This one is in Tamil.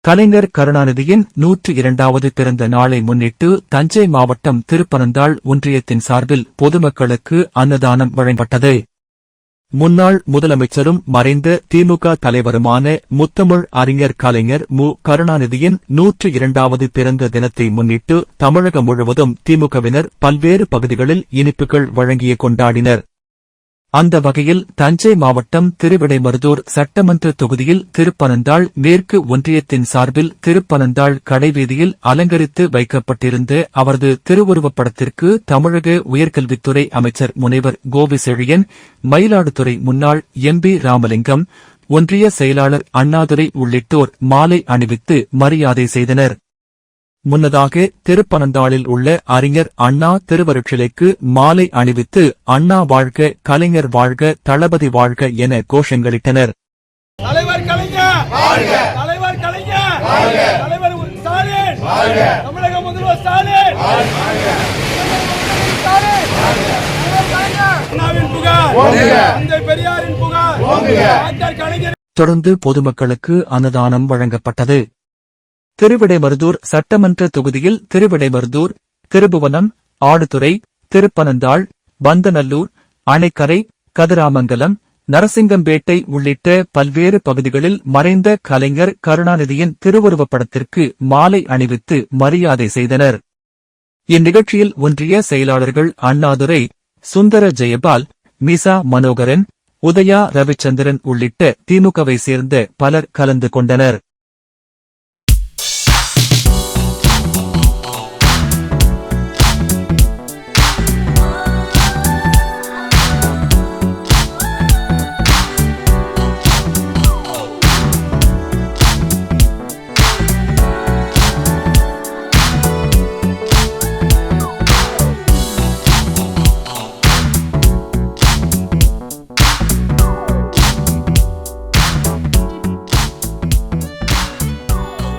கலைஞர் கருணாநிதியின் நூற்று இரண்டாவது பிறந்த நாளை முன்னிட்டு தஞ்சை மாவட்டம் திருப்பனந்தாள் ஒன்றியத்தின் சார்பில் பொதுமக்களுக்கு அன்னதானம் வழங்கப்பட்டது. முன்னாள் முதலமைச்சரும் மறைந்த திமுக தலைவருமான முத்தமிழ் அறிஞர் கலைஞர் மு. கருணாநிதியின் நூற்று இரண்டாவது பிறந்த தினத்தை முன்னிட்டு தமிழகம் முழுவதும் திமுகவினர் பல்வேறு பகுதிகளில் இனிப்புகள் வழங்கிய கொண்டாடினர். அந்த வகையில் தஞ்சை மாவட்டம் திருவிடைமருதூர் சட்டமன்ற தொகுதியில் திருப்பனந்தாள் மேற்கு ஒன்றியத்தின் சார்பில் திருப்பனந்தாள் கடைவீதியில் அலங்கரித்து வைக்கப்பட்டிருந்த அவரது திருவுருவப்படத்திற்கு தமிழக உயர்கல்வித்துறை அமைச்சர் முனைவர் கோபி செழியன் மயிலாடுதுறை முன்னாள் எம் பி ராமலிங்கம் ஒன்றிய செயலாளர் அண்ணாதுரை உள்ளிட்டோர் மாலை அணிவித்து மரியாதை செய்தனர். முன்னதாக திருப்பனந்தாளில் உள்ள அறிஞர் அண்ணா திருவருட்சிலைக்கு மாலை அணிவித்து அண்ணா வாழ்க கலைஞர் வாழ்க தளபதி வாழ்க என கோஷங்களிட்டனர். தலைவர் கலைஞர்! தலைவர் கலைஞர்! தலைவர் ஸ்டாலின்! தமிழக முதல்வர் ஸ்டாலின்! தொடர்ந்து பொதுமக்களுக்கு அன்னதானம் வழங்கப்பட்டது. திருவிடைமருதூர் சட்டமன்ற தொகுதியில் திருவிடைமருதூர் திருபுவனம் ஆடுதுறை திருப்பனந்தாள் பந்தநல்லூர் அணைக்கரை கதிராமங்கலம் நரசிங்கம்பேட்டை உள்ளிட்ட பல்வேறு பகுதிகளில் மறைந்த கலைஞர் கருணாநிதியின் திருவுருவப் படத்திற்கு மாலை அணிவித்து மரியாதை செய்தனர். இந்நிகழ்ச்சியில் ஒன்றிய செயலாளர்கள் அண்ணாதுரை சுந்தர ஜெயபால் மிசா மனோகரன் உதயா ரவிச்சந்திரன் உள்ளிட்ட திமுகவை சேர்ந்த பலர் கலந்து கொண்டனர்.